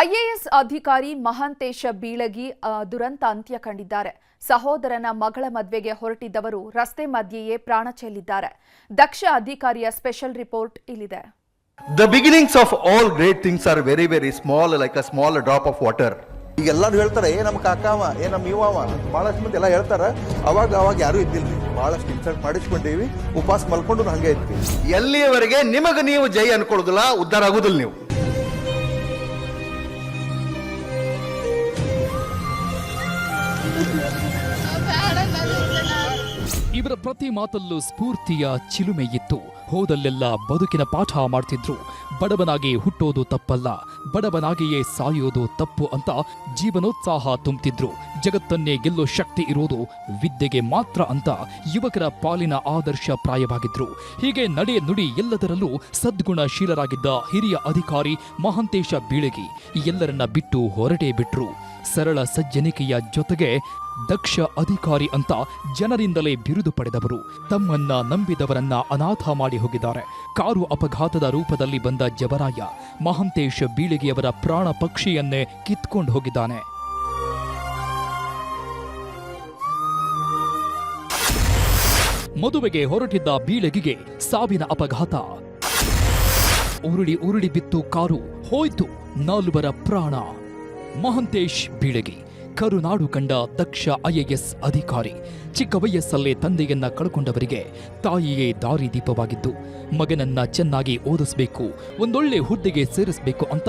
IAS ಅಧಿಕಾರಿ ಮಹಾಂತೇಶ ಬೀಳಗಿ ದುರಂತ ಅಂತ್ಯ ಕಂಡಿದ್ದಾರೆ ಸಹೋದರನ ಮಗಳ ಮದುವೆಗೆ ಹೊರಟಿದ್ದವರು ರಸ್ತೆ ಮಧ್ಯೆಯೇ ಪ್ರಾಣ ಚೆಲ್ಲಿದ್ದಾರೆ. ದಕ್ಷ ಅಧಿಕಾರಿಯ ಸ್ಪೆಷಲ್ ರಿಪೋರ್ಟ್ ಇಲ್ಲಿದೆ. The beginnings of all great things are very very small like a small drop of water ಈಗ ಎಲ್ಲರೂ ಹೇಳ್ತಾರೆ ಏ ನಮ್ಮ ಕಾಕಾವ ಏ ನಮ್ಮ ಇವಾವ ಭಾಳಷ್ಟು ಮಂದಿ ಎಲ್ಲ ಹೇಳ್ತಾರೆ. ಅವಾಗ ಅವಾಗ ಯಾರು ಇದ್ದಿಲ್ಲ. ಭಾಳಷ್ಟು ಇನ್ಸಲ್ಟ್ ಮಾಡಿಸ್ಕೊಂಡೀವಿ. ಉಪವಾಸ ಮಲ್ಕೊಂಡು ಹಂಗೆ ಇದ್ವಿ. ಎಲ್ಲಿಯವರೆಗೆ ನಿಮಗೆ ನೀವು ಜೈ ಅನ್ಕೊಳ್ಳೋದಿಲ್ಲ ಉದ್ಧಾರ ಆಗೋದಿಲ್ಲ ನೀವು. ಇವರ ಪ್ರತಿ ಮಾತಲ್ಲೂ ಸ್ಫೂರ್ತಿಯ ಚಿಲುಮೆ ಇತ್ತು ಹೋದಲ್ಲೆಲ್ಲ ಬದುಕಿನ ಪಾಠ ಮಾಡ್ತಿದ್ರು. ಬಡವನಾಗಿ ಹುಟ್ಟೋದು ತಪ್ಪಲ್ಲ, ಬಡವನಾಗಿಯೇ ಸಾಯೋದು ತಪ್ಪು ಅಂತ ಜೀವನೋತ್ಸಾಹ ತುಂಬುತ್ತಿದ್ರು ಜಗತ್ತನ್ನೇ ಗೆಲ್ಲೋ ಶಕ್ತಿ ಇರೋದು ವಿದ್ಯೆಗೆ ಮಾತ್ರ ಅಂತ ಯುವಕರ ಪಾಲಿನ ಆದರ್ಶ ಪ್ರಾಯವಾಗಿದ್ರು. ಹೀಗೆ ನಡೆ ನುಡಿ ಎಲ್ಲದರಲ್ಲೂ ಸದ್ಗುಣಶೀಲರಾಗಿದ್ದ ಹಿರಿಯ ಅಧಿಕಾರಿ ಮಹಾಂತೇಶ ಬೀಳಗಿ ಎಲ್ಲರನ್ನ ಬಿಟ್ಟು ಹೊರಟೇ ಬಿಟ್ರು. ಸರಳ ಸಜ್ಜನಿಕೆಯ ಜೊತೆಗೆ ದಕ್ಷ ಅಧಿಕಾರಿ ಅಂತ ಜನರಿಂದಲೇ ಬಿರುದು ಪಡೆದವರು. ತಮ್ಮನ್ನ ನಂಬಿದವರನ್ನ ಅನಾಥ ಮಾಡಿ ಹೋಗಿದ್ದಾರೆ. ಕಾರು ಅಪಘಾತದ ರೂಪದಲ್ಲಿ ಬಂದ ಜಬರಾಯ ಮಹಂತೇಶ್ ಬೀಳಿಗೆಯವರ ಪ್ರಾಣ ಪಕ್ಷಿಯನ್ನೇ ಕಿತ್ಕೊಂಡು ಹೋಗಿದ್ದಾನೆ. ಮದುವೆಗೆ ಹೊರಟಿದ್ದ ಬೀಳಗಿಗೆ ಸಾವಿನ ಅಪಘಾತ. ಉರುಳಿ ಉರುಳಿ ಬಿತ್ತು ಕಾರು, ಹೋಯ್ತು ನಾಲ್ವರ ಪ್ರಾಣ. ಮಹಂತೇಶ್ ಬೀಳಗಿ ಕರುನಾಡು ಕಂಡ ದಕ್ಷ ಐಎಎಸ್ ಅಧಿಕಾರಿ. ಚಿಕ್ಕ ವಯಸ್ಸಲ್ಲೇ ತಂದೆಯನ್ನ ಕಳ್ಕೊಂಡವರಿಗೆ ತಾಯಿಯೇ ದಾರಿದೀಪವಾಗಿದ್ದು ಮಗನನ್ನ ಚೆನ್ನಾಗಿ ಓದಿಸ್ಬೇಕು, ಒಂದೊಳ್ಳೆ ಹುದ್ದೆಗೆ ಸೇರಿಸಬೇಕು ಅಂತ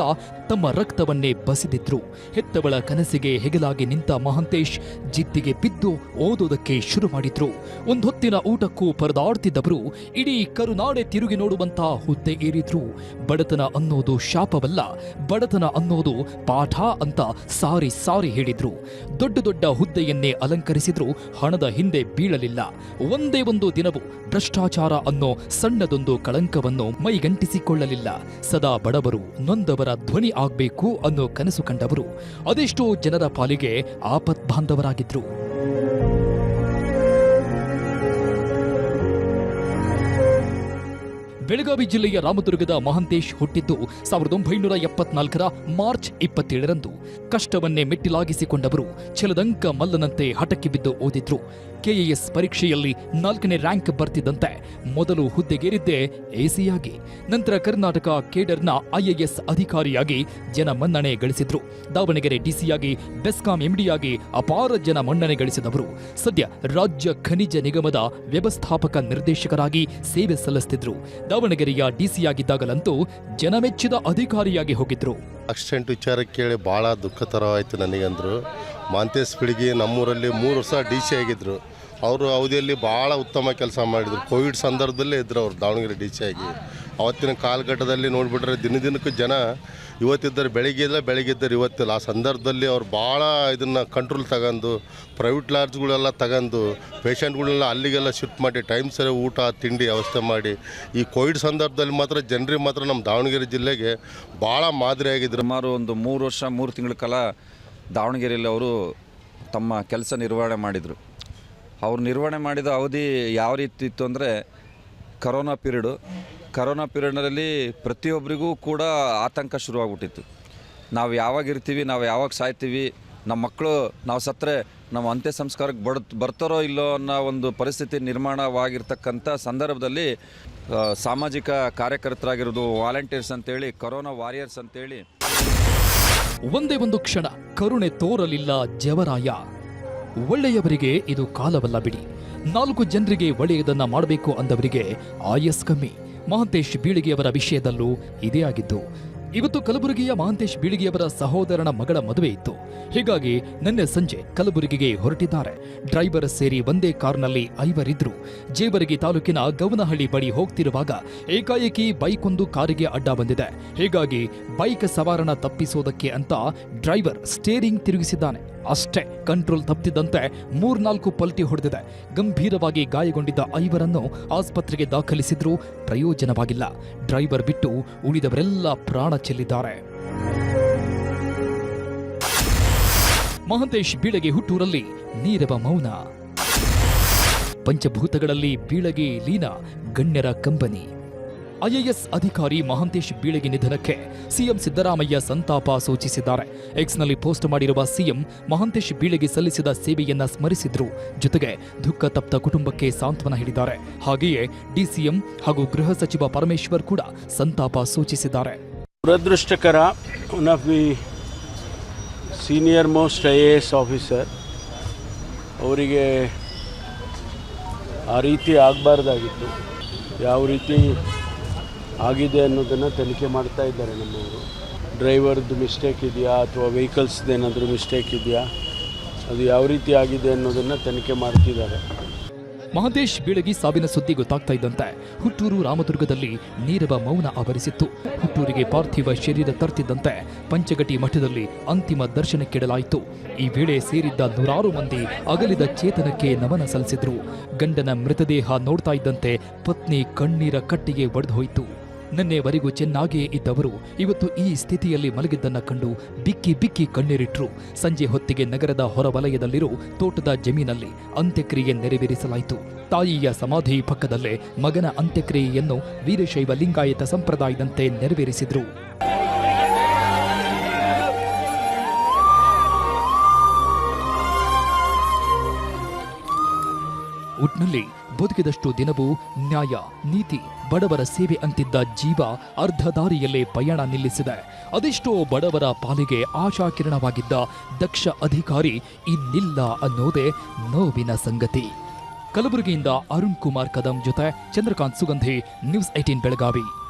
ತಮ್ಮ ರಕ್ತವನ್ನೇ ಬಸಿದಿದ್ರು. ಹೆತ್ತವಳ ಕನಸಿಗೆ ಹೆಗಲಾಗಿ ನಿಂತ ಮಹಾಂತೇಶ್ ಜಿದ್ದಿಗೆ ಬಿದ್ದು ಓದೋದಕ್ಕೆ ಶುರು ಮಾಡಿದ್ರು. ಒಂದೊತ್ತಿನ ಊಟಕ್ಕೂ ಪರದಾಡ್ತಿದ್ದವರು ಇಡೀ ಕರುನಾಡೆ ತಿರುಗಿ ನೋಡುವಂತ ಹುದ್ದೆ ಏರಿದ್ರು. ಬಡತನ ಅನ್ನೋದು ಶಾಪವಲ್ಲ, ಬಡತನ ಅನ್ನೋದು ಪಾಠ ಅಂತ ಸಾರಿ ಸಾರಿ ಹೇಳಿದ್ರು. ದೊಡ್ಡ ದೊಡ್ಡ ಹುದ್ದೆಯನ್ನೇ ಅಲಂಕರಿಸಿದ್ರೂ ಹಣದ ಹಿಂದೆ ಬೀಳಲಿಲ್ಲ. ಒಂದೇ ಒಂದು ದಿನವೂ ಭ್ರಷ್ಟಾಚಾರ ಅನ್ನೋ ಸಣ್ಣದೊಂದು ಕಳಂಕವನ್ನು ಮೈಗಂಟಿಸಿಕೊಳ್ಳಲಿಲ್ಲ. ಸದಾ ಬಡವರು ನೊಂದವರ ಧ್ವನಿ ಆಗ್ಬೇಕು ಅನ್ನೋ ಕನಸು ಕಂಡವರು, ಅದೆಷ್ಟೋ ಜನರ ಪಾಲಿಗೆ ಆಪತ್ ಬೆಳಗಾವಿ ಜಿಲ್ಲೆಯ ರಾಮದುರ್ಗದ ಮಹಂತೇಶ್ ಹುಟ್ಟಿದ್ದು ಸಾವಿರದ ಒಂಬೈನೂರ ಎಪ್ಪತ್ನಾಲ್ಕರ ಮಾರ್ಚ್ ಇಪ್ಪತ್ತೇಳರಂದು. ಕಷ್ಟವನ್ನೇ ಮೆಟ್ಟಿಲಾಗಿಸಿಕೊಂಡವರು ಛಲದಂಕ ಮಲ್ಲನಂತೆ ಹಠಕ್ಕೆ ಬಿದ್ದು ಓದಿದ್ರು. ಕೆಎಎಸ್ ಪರೀಕ್ಷೆಯಲ್ಲಿ ನಾಲ್ಕನೇ ರ್ಯಾಂಕ್ ಬರ್ತಿದ್ದಂತೆ ಮೊದಲು ಹುದ್ದೆಗೇರಿದ್ದೇ ಎಸಿಯಾಗಿ ನಂತರ ಕರ್ನಾಟಕ ಕೇಡರ್ನ ಐಎಎಸ್ ಅಧಿಕಾರಿಯಾಗಿ ಜನ ಮನ್ನಣೆ ಗಳಿಸಿದ್ರು. ದಾವಣಗೆರೆ ಡಿಸಿಯಾಗಿ, ಬೆಸ್ಕಾಂ ಎಂಡಿಯಾಗಿ ಅಪಾರ ಜನ ಮನ್ನಣೆ ಗಳಿಸಿದವರು. ಸದ್ಯ ರಾಜ್ಯ ಖನಿಜ ನಿಗಮದ ವ್ಯವಸ್ಥಾಪಕ ನಿರ್ದೇಶಕರಾಗಿ ಸೇವೆ ಸಲ್ಲಿಸುತ್ತಿದ್ರು ದಾವಣಗೆರೆಯ ಡಿಸಿಯಾಗಿದ್ದಾಗಲಂತೂ ಜನಮೆಚ್ಚಿದ ಅಧಿಕಾರಿಯಾಗಿ ಹೋಗಿದ್ರು. ಆಕ್ಸಿಡೆಂಟ್ ವಿಚಾರ ಕೇಳಿ ಭಾಳ ದುಃಖತರವಾಯಿತು ನನಗಂದ್ರು ಮಾಂತೇಶ್ ಪಿಳಿಗಿ ನಮ್ಮೂರಲ್ಲಿ ಮೂರು ವರ್ಷ ಡಿ ಸಿ ಆಗಿದ್ದರು ಅವರು ಅವಧಿಯಲ್ಲಿ ಭಾಳ ಉತ್ತಮ ಕೆಲಸ ಮಾಡಿದರು. ಕೋವಿಡ್ ಸಂದರ್ಭದಲ್ಲೇ ಇದ್ದರು ಅವರು ದಾವಣಗೆರೆ ಡಿ ಸಿ ಆಗಿ. ಅವತ್ತಿನ ಕಾಲಘಟ್ಟದಲ್ಲಿ ನೋಡಿಬಿಟ್ರೆ ದಿನ ದಿನಕ್ಕೂ ಜನ ಇವತ್ತಿದ್ದರೆ ಬೆಳಿಗ್ಗೆ ಇಲ್ಲ, ಬೆಳಿಗ್ಗೆ ಇದ್ದರೆ ಇವತ್ತಿಲ್ಲ ಆ ಸಂದರ್ಭದಲ್ಲಿ ಅವ್ರು ಭಾಳ ಇದನ್ನು ಕಂಟ್ರೋಲ್ ತಗೊಂಡು ಪ್ರೈವೇಟ್ ಲಾಡ್ಜ್ಗಳೆಲ್ಲ ತಗೊಂಡು ಪೇಷಂಟ್ಗಳನ್ನೆಲ್ಲ ಅಲ್ಲಿಗೆಲ್ಲ ಶಿಫ್ಟ್ ಮಾಡಿ ಟೈಮ್ ಸರಿ ಊಟ, ತಿಂಡಿ ವ್ಯವಸ್ಥೆ ಮಾಡಿ, ಈ ಕೋವಿಡ್ ಸಂದರ್ಭದಲ್ಲಿ ಮಾತ್ರ ಜನರಿಗೆ ಮಾತ್ರ ನಮ್ಮ ದಾವಣಗೆರೆ ಜಿಲ್ಲೆಗೆ ಭಾಳ ಮಾದರಿಯಾಗಿದ್ದರು ಸುಮಾರು ಒಂದು ಮೂರು ವರ್ಷ, ಮೂರು ತಿಂಗಳ ಕಾಲ ದಾವಣಗೆರೆಯಲ್ಲಿ ಅವರು ತಮ್ಮ ಕೆಲಸ ನಿರ್ವಹಣೆ ಮಾಡಿದರು. ಅವ್ರು ನಿರ್ವಹಣೆ ಮಾಡಿದ ಅವಧಿ ಯಾವ ರೀತಿ ಇತ್ತು ಅಂದರೆ, ಕರೋನಾ ಪೀರಿಯಡು. ಕರೋನಾ ಪೀರಿಯಡ್ನಲ್ಲಿ ಪ್ರತಿಯೊಬ್ಬರಿಗೂ ಕೂಡ ಆತಂಕ ಶುರುವಾಗ್ಬಿಟ್ಟಿತ್ತು. ನಾವು ಯಾವಾಗ ಇರ್ತೀವಿ, ನಾವು ಯಾವಾಗ ಸಾಯ್ತೀವಿ, ನಮ್ಮ ಮಕ್ಕಳು ನಾವು ಸತ್ತರೆ ನಮ್ಮ ಅಂತ್ಯ ಸಂಸ್ಕಾರಕ್ಕೆ ಬಡ್, ಬರ್ತಾರೋ ಇಲ್ಲೋ ಅನ್ನೋ ಒಂದು ಪರಿಸ್ಥಿತಿ ನಿರ್ಮಾಣವಾಗಿರ್ತಕ್ಕಂಥ ಸಂದರ್ಭದಲ್ಲಿ ಸಾಮಾಜಿಕ ಕಾರ್ಯಕರ್ತರಾಗಿರೋದು ವಾಲಂಟಿಯರ್ಸ್ ಅಂತೇಳಿ, ಕರೋನಾ ವಾರಿಯರ್ಸ್ ಅಂತೇಳಿ. ಒಂದೇ ಒಂದು ಕ್ಷಣ ಕರುಣೆ ತೋರಲಿಲ್ಲ ಜವರಾಯ ಒಳ್ಳೆಯವರಿಗೆ ಇದು ಕಾಲವಲ್ಲ ಬಿಡಿ. ನಾಲ್ಕು ಜನರಿಗೆ ಒಳ್ಳೆಯದನ್ನ ಮಾಡಬೇಕು ಅಂದವರಿಗೆ ಆಯಸ್ ಕಮ್ಮಿ. ಮಹಂತೇಶ್ ಬೀಳಿಗೆಯವರ ವಿಷಯದಲ್ಲೂ ಇದೇ ಆಗಿದ್ದು ಇವತ್ತು ಕಲಬುರಗಿಯ ಮಹಂತೇಶ್ ಬೀಳಿಗೆಯವರ ಸಹೋದರನ ಮಗಳ ಮದುವೆ ಇತ್ತು. ಹೀಗಾಗಿ ನಿನ್ನೆ ಸಂಜೆ ಕಲಬುರಗಿಗೆ ಹೊರಟಿದ್ದಾರೆ. ಡ್ರೈವರ್ ಸೇರಿ ಒಂದೇ ಕಾರ್ನಲ್ಲಿ ಐವರಿದ್ರು ಜೇವರಗಿ ತಾಲೂಕಿನ ಗವನಹಳ್ಳಿ ಬಳಿ ಹೋಗ್ತಿರುವಾಗ ಏಕಾಏಕಿ ಬೈಕ್ ಒಂದು ಕಾರಿಗೆ ಅಡ್ಡ ಬಂದಿದೆ. ಹೀಗಾಗಿ ಬೈಕ್ ಸವಾರನ ತಪ್ಪಿಸೋದಕ್ಕೆ ಅಂತ ಡ್ರೈವರ್ ಸ್ಟೇರಿಂಗ್ ತಿರುಗಿಸಿದ್ದಾನೆ. ಅಷ್ಟೇ ಕಂಟ್ರೋಲ್ ತಪ್ಪಿದಂತೆ ಮೂರ್ನಾಲ್ಕು ಪಲ್ಟಿ ಹೊಡೆದಿದೆ. ಗಂಭೀರವಾಗಿ ಗಾಯಗೊಂಡಿದ್ದ ಐವರನ್ನು ಆಸ್ಪತ್ರೆಗೆ ದಾಖಲಿಸಿದ್ರೂ ಪ್ರಯೋಜನವಾಗಿಲ್ಲ. ಡ್ರೈವರ್ ಬಿಟ್ಟು ಉಳಿದವರೆಲ್ಲ ಪ್ರಾಣ ಚೆಲ್ಲಿದ್ದಾರೆ. ಮಹಂತೇಶ್ ಬೀಳಗೆ ಹುಟ್ಟೂರಲ್ಲಿ ನೀರವ ಮೌನ. ಪಂಚಭೂತಗಳಲ್ಲಿ ಬೀಳಗೆ ಲೀನ, ಗಣ್ಯರ ಕಂಬನಿ. ಐಎಎಸ್ ಅಧಿಕಾರಿ ಮಹಾಂತೇಶ್ ಬೀಳಗಿ ನಿಧನಕ್ಕೆ ಸಿಎಂ ಸಿದ್ದರಾಮಯ್ಯ ಸಂತಾಪ ಸೂಚಿಸಿದ್ದಾರೆ. ಎಕ್ಸ್ನಲ್ಲಿ ಪೋಸ್ಟ್ ಮಾಡಿರುವ ಸಿಎಂ ಮಹಾಂತೇಶ್ ಬೀಳಗಿ ಸಲ್ಲಿಸಿದ ಸೇವೆಯನ್ನ ಸ್ಮರಿಸಿದ್ರು. ಜೊತೆಗೆ ದುಃಖ ತಪ್ತ ಕುಟುಂಬಕ್ಕೆ ಸಾಂತ್ವನ ಹೇಳಿದ್ದಾರೆ. ಹಾಗೆಯೇ ಡಿಸಿಎಂ ಹಾಗೂ ಗೃಹ ಸಚಿವ ಪರಮೇಶ್ವರ್ ಕೂಡ ಸಂತಾಪ ಸೂಚಿಸಿದ್ದಾರೆ. ದುರದೃಷ್ಟಕರ one of the senior most I officer ಅವರಿಗೆ ಆ ರೀತಿ ಆಗಬಾರ್ದಾಗಿತ್ತು. ಯಾವ ರೀತಿ ಆಗಿದೆ ಅನ್ನೋದನ್ನು ತನಿಖೆ ಮಾಡ್ತಾ ಇದ್ದಾರೆ ನಮ್ಮವರು. ಡ್ರೈವರ್ದು ಮಿಸ್ಟೇಕ್ ಇದೆಯಾ ಅಥವಾ ವೆಹಿಕಲ್ಸ್ದು ಏನಾದರೂ ಮಿಸ್ಟೇಕ್ ಇದೆಯಾ? ಅದು ಯಾವ ರೀತಿ ಆಗಿದೆ ಅನ್ನೋದನ್ನು ತನಿಖೆ ಮಾಡ್ತಿದ್ದಾರೆ. ಮಹದೇಶ್ ಬೀಳಗಿ ಸಾವಿನ ಸುದ್ದಿ ಗೊತ್ತಾಗ್ತಾ ಇದ್ದಂತೆ ಹುಟ್ಟೂರು ರಾಮದುರ್ಗದಲ್ಲಿ ನೀರವ ಮೌನ ಆವರಿಸಿತ್ತು. ಹುಟ್ಟೂರಿಗೆ ಪಾರ್ಥಿವ ಶರೀರ ತರ್ತಿದ್ದಂತೆ ಪಂಚಗಟಿ ಮಠದಲ್ಲಿ ಅಂತಿಮ ದರ್ಶನಕ್ಕಿಡಲಾಯಿತು. ಈ ವೇಳೆ ಸೇರಿದ್ದ ನೂರಾರು ಮಂದಿ ಅಗಲಿದ ಚೇತನಕ್ಕೆ ನಮನ ಸಲ್ಲಿಸಿದ್ರು. ಗಂಡನ ಮೃತದೇಹ ನೋಡ್ತಾ ಇದ್ದಂತೆ ಪತ್ನಿ ಕಣ್ಣೀರ ಕಟ್ಟಿಗೆ ಒಡೆದೋಯಿತು ನಿನ್ನೆವರೆಗೂ ಚೆನ್ನಾಗಿಯೇ ಇದ್ದವರು ಇವತ್ತು ಈ ಸ್ಥಿತಿಯಲ್ಲಿ ಮಲಗಿದ್ದನ್ನ ಕಂಡು ಬಿಕ್ಕಿ ಬಿಕ್ಕಿ ಕಣ್ಣೀರಿಟ್ರು. ಸಂಜೆ ಹೊತ್ತಿಗೆ ನಗರದ ಹೊರವಲಯದಲ್ಲಿರೋ ತೋಟದ ಜಮೀನಲ್ಲಿ ಅಂತ್ಯಕ್ರಿಯೆ ನೆರವೇರಿಸಲಾಯಿತು. ತಾಯಿಯ ಸಮಾಧಿ ಪಕ್ಕದಲ್ಲೇ ಮಗನ ಅಂತ್ಯಕ್ರಿಯೆಯನ್ನು ವೀರಶೈವ ಲಿಂಗಾಯತ ಸಂಪ್ರದಾಯದಂತೆ ನೆರವೇರಿಸಿದ್ರು. ಒಟ್ನಲ್ಲಿ ಬದುಕಿದಷ್ಟು ದಿನವೂ ನ್ಯಾಯ, ನೀತಿ ಬಡವರ ಸೇವೆ ಅಂತಿದ್ದ ಜೀವ ಅರ್ಧ ದಾರಿಯಲ್ಲೇ ಪಯಣ ನಿಲ್ಲಿಸಿದೆ. ಅದೆಷ್ಟೋ ಬಡವರ ಪಾಲಿಗೆ ಆಶಾಕಿರಣವಾಗಿದ್ದ ದಕ್ಷ ಅಧಿಕಾರಿ ಇನ್ನಿಲ್ಲ ಅನ್ನೋದೇ ನೋವಿನ ಸಂಗತಿ. ಕಲಬುರಗಿಯಿಂದ ಅರುಣ್ ಕುಮಾರ್ ಕದಂ ಜೊತೆ ಚಂದ್ರಕಾಂತ್ ಸುಗಂಧಿ, ನ್ಯೂಸ್ ಏಟೀನ್ ಬೆಳಗಾವಿ.